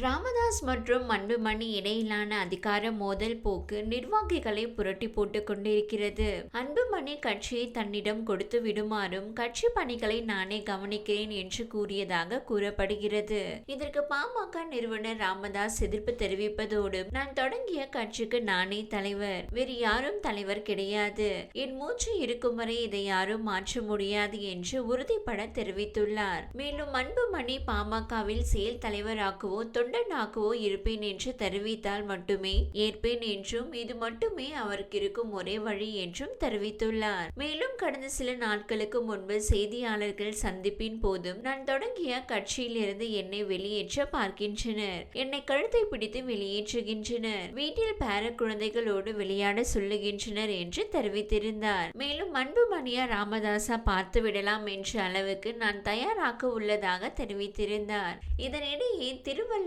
ராமதாஸ் மற்றும் அன்புமணி இடையிலான அதிகார மோதல் போக்கு நிர்வாகிகளை புரட்டி போட்டுக் கொண்டிருக்கிறது. அன்புமணி கட்சியை தன்னிடம் கொடுத்து விடுமாறும் கட்சி பணிகளை நானே கவனிக்கிறேன் என்று கூறியதாக கூறப்படுகிறது. இதற்கு பாமக நிறுவனர் ராமதாஸ் எதிர்ப்பு தெரிவிப்பதோடு நான் தொடங்கிய கட்சிக்கு நானே தலைவர் வேறு யாரும் தலைவர் கிடையாது. என் மூச்சு இருக்கும் வரை இதை யாரும் மாற்ற முடியாது என்று உறுதிப்பட தெரிவித்துள்ளார். மேலும் அன்புமணி பாமகவில் செயல் தலைவராகவோ தொண்டனாகவோ இருப்பேன் என்று தெரிவித்தால் மட்டுமே ஏற்பேன் என்றும் இது மட்டுமே அவருக்கு இருக்கும் ஒரே வழி என்றும் தெரிவித்துள்ளார். மேலும் கடந்த சில நாட்களுக்கு முன்பு செய்தியாளர்கள் சந்திப்பின் போதும் நான் தொடங்கிய கட்சியிலிருந்து என்னை வெளியேற்ற பார்க்கின்றனர். என்னை கழுத்தை பிடித்து வெளியேற்றுகின்றனர். வீட்டில் பேர குழந்தைகளோடு விளையாட சொல்லுகின்றனர் என்று தெரிவித்திருந்தார். மேலும் அன்புமணியா ராமதாசா பார்த்து விடலாம் என்ற அளவுக்கு நான் தயாராக உள்ளதாக தெரிவித்திருந்தார். இதனிடையே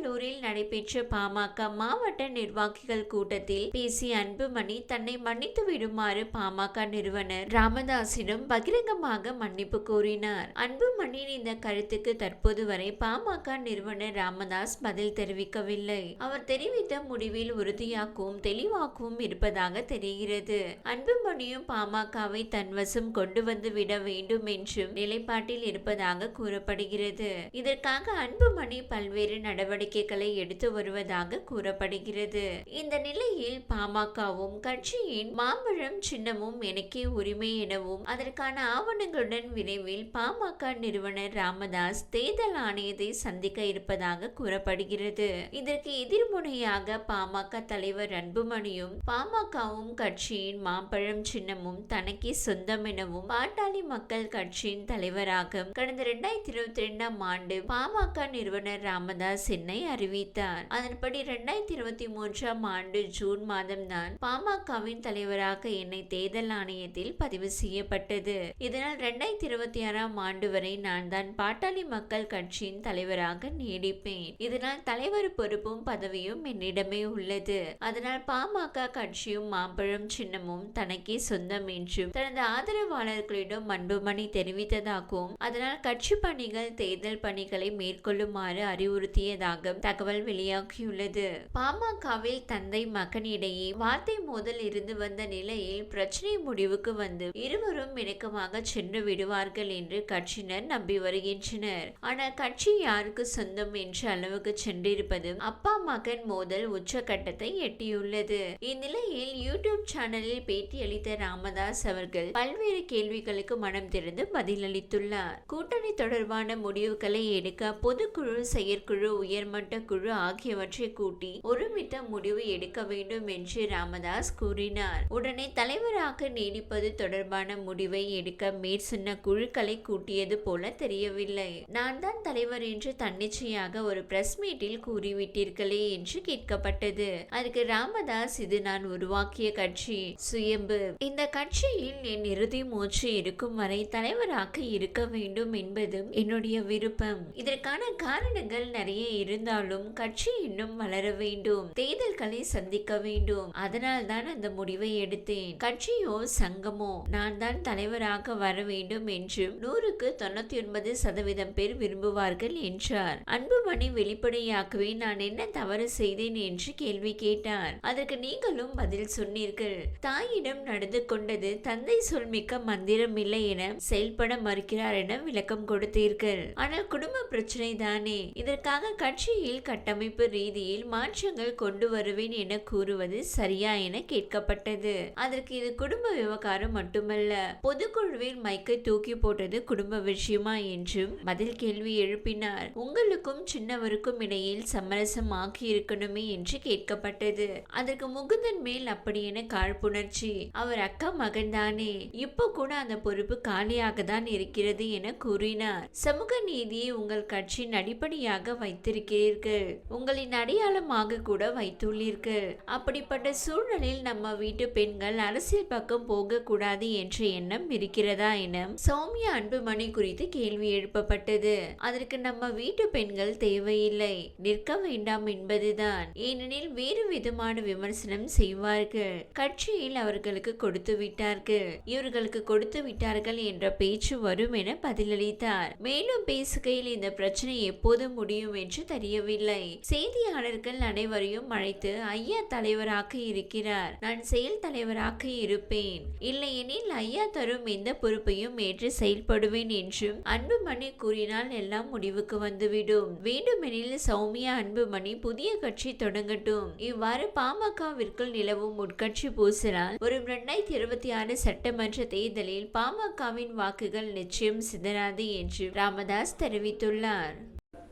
திருவள்ளூரில் நடைபெற்ற பாமக மாவட்ட நிர்வாகிகள் கூட்டத்தில் பேசிய அன்புமணி தன்னை மன்னித்து விடுமாறு பாமக நிறுவனர் ராமதாசிடம் பகிரங்கமாக மன்னிப்பு கோரினார். அன்புமணியின் இந்த கருத்துக்கு தற்போது வரை பாமக நிறுவனர் ராமதாஸ் பதில் தெரிவிக்கவில்லை. அவர் தெரிவித்த முடிவில் உறுதியாகவும் தெளிவாகவும் இருப்பதாக தெரிகிறது. அன்புமணியும் பாமகவை தன்வசம் கொண்டு வந்து விட வேண்டும் என்றும் நிலைப்பாட்டில் இருப்பதாக கூறப்படுகிறது. இதற்காக அன்புமணி பல்வேறு நடவடிக்கை நடவடிக்கைகளை எடுத்து வருவதாக கூறப்படுகிறது. இந்த நிலையில் பாமகவும் கட்சியின் மாம்பழம் சின்னமும் எனக்கே உரிமை எனவும் அதற்கான ஆவணங்களுடன் விரைவில் பாமக நிறுவனர் ராமதாஸ் தேர்தல் ஆணையத்தை சந்திக்க இருப்பதாக கூறப்படுகிறது. இதற்கு எதிர்முனையாக பாமக தலைவர் அன்புமணியும் பாமகவும் கட்சியின் மாம்பழம் சின்னமும் தனக்கே சொந்தம் எனவும் பாட்டாளி மக்கள் கட்சியின் தலைவராக கடந்த இரண்டாயிரத்தி இருபத்தி இரண்டாம் ஆண்டு பாமக நிறுவனர் ராமதாஸ் என்ன அறிவித்தார். அதன்படி இரண்டாயிரத்தி இருபத்தி மூன்றாம் ஆண்டு ஜூன் மாதம் தான் பாமகவின் தலைவராக என்னை தேர்தல் ஆணையத்தில் பதிவு செய்யப்பட்டது. இதனால் இரண்டாயிரத்தி இருபத்தி ஆறாம் ஆண்டு வரை நான் தான் பாட்டாளி மக்கள் கட்சியின் தலைவராக நீடிப்பேன். இதனால் தலைவர் பொறுப்பும் பதவியும் என்னிடமே உள்ளது. அதனால் பாமக கட்சியும் மாம்பழம் சின்னமும் தனக்கே சொந்தம் என்றும் தனது ஆதரவாளர்களிடம் அன்புமணி தெரிவித்ததாகவும் அதனால் கட்சி பணிகள் தேர்தல் பணிகளை மேற்கொள்ளுமாறு அறிவுறுத்தியதாக தகவல் வெளியாகியுள்ளது. பாமகவில் தந்தை மகன் இடையே வார்த்தை மோதல் இருந்து வந்த நிலையில் பிரச்சனை முடிவுக்கு வந்து இருவரும் இணக்கமாக சென்று விடுவார்கள் என்று கட்சியினர் நம்பி வருகின்றனர். ஆனால் கட்சி யாருக்கு சொந்தம் என்ற அளவுக்கு சென்றிருப்பது அப்பா மகன் மோதல் உச்சகட்டத்தை எட்டியுள்ளது. இந்நிலையில் யூடியூப் சேனலில் பேட்டியளித்த ராமதாஸ் அவர்கள் பல்வேறு கேள்விகளுக்கு மனம் திறந்து பதிலளித்துள்ளார். கூட்டணி தொடர்பான முடிவுகளை எடுக்க பொதுக்குழு செயற்குழு உயர்மட்ட குழு ஆகியவற்றை கூட்டி ஒருமித்த முடிவு எடுக்க வேண்டும் என்று ராமதாஸ் கூறினார். உடனே தலைவராக நீடிப்பது தொடர்பான முடிவை எடுக்க மேற்சொன்ன குழுக்களை கூட்டியது போல தெரியவில்லை. நான் தான் தலைவர் என்று தன்னிச்சையாக ஒரு பிரஸ் மீட்டில் கூறிவிட்டீர்களே என்று கேட்கப்பட்டது. அதுக்கு ராமதாஸ் இது நான் உருவாக்கிய கட்சி. சுயம்பு. இந்த கட்சியில் என் இறுதி மூச்சு இருக்கும் வரை தலைவராக இருக்க வேண்டும் என்பதும் என்னுடைய விருப்பம். இதற்கான காரணங்கள் நிறைய இருந்தாலும் கட்சி இன்னும் வளர வேண்டும். தேர்தல்களை சந்திக்க வேண்டும். அதனால் தான் அந்த முடிவை எடுத்தேன். கட்சியோ சங்கமோ நான் தான் தலைவராக வர வேண்டும் என்றும் நூறுக்கு தொண்ணூத்தி ஒன்பது சதவீதம் பேர் விரும்புவார்கள் என்றார். அன்புமணி வெளிப்படையாகவே நான் என்ன தவறு செய்தேன் என்று கேள்வி கேட்டார். அதற்கு நீங்களும் பதில் சொன்னீர்கள். தாயிடம் நடந்து கொண்டது தந்தை சொல்மிக்க மந்திரம் இல்லை என செயல்பட மறுக்கிறார் என விளக்கம் கொடுத்தீர்கள். ஆனால் குடும்ப பிரச்சனை தானே. இதற்காக கட்சி கட்சியில் கட்டமைப்பு ரீதியில் மாற்றங்கள் கொண்டு வருவேன் என கூறுவது சரியா என கேட்கப்பட்டது. அதற்கு இது குடும்ப விவகாரம் மட்டுமல்ல. பொதுக்குழுவில் மைக்கை தூக்கி போட்டது குடும்ப விஷயமா என்றும் பதில் கேள்வி எழுப்பினார். உங்களுக்கும் சின்னவருக்கும் இடையில் சமரசம் ஆக்கி இருக்கணுமே என்று கேட்கப்பட்டது. அதற்கு முகுந்தன் மேல் அப்படி என காழ்ப்புணர்ச்சி. அவர் அக்கா மகன் தானே இப்போ கூட அந்த பொறுப்பு காலியாக தான் இருக்கிறது என கூறினார். சமூக நீதியை உங்கள் கட்சியின் அடிப்படையாக வைத்திருக்கிறேன் வைத்துள்ளீர்கள் உங்களின் அடையாளமாக கூட வைத்துள்ளீர்கள். அப்படிப்பட்ட சூழலில் நம்ம வீட்டு பெண்கள் அரசியல் பக்கம் போக கூடாது என்ற எண்ணம் இருக்கிறதா என சௌமியா அன்புமணி குறித்து கேள்வி எழுப்பப்பட்டது. அதற்கு நம்ம வீட்டு பெண்கள் தேவையில்லை. நிற்க வேண்டாம் என்பதுதான். ஏனெனில் வேறு விதமான விமர்சனம் செய்வார்கள். கட்சியில் அவர்களுக்கு கொடுத்து விட்டார்கள். இவர்களுக்கு கொடுத்து விட்டார்கள் என்ற பேச்சு வரும் என பதிலளித்தார். மேலும் பேசுகையில் இந்த பிரச்சனை எப்போது முடியும் என்று தெரிய முடியவில்லை. செய்தியாளர்கள் அனைவரையும் அழைத்து ஐயா தலைவராக இருக்கிறார். நான் செயல் தலைவராக இருப்பேன். இல்லையெனில் ஐயா தரும் எந்த பொறுப்பையும் ஏற்று செயல்படுவேன் என்றும் அன்புமணி கூறினால் எல்லாம் முடிவுக்கு வந்துவிடும். வேண்டுமெனில் சௌமியா அன்புமணி புதிய கட்சி தொடங்கட்டும். இவ்வாறு பாமகவிற்குள் நிலவும் உட்கட்சி பூசலால் வரும் இரண்டாயிரத்தி இருபத்தி ஆறு சட்டமன்ற தேர்தலில் பாமகவின் வாக்குகள் நிச்சயம் சிதறாது என்று ராமதாஸ் தெரிவித்துள்ளார்.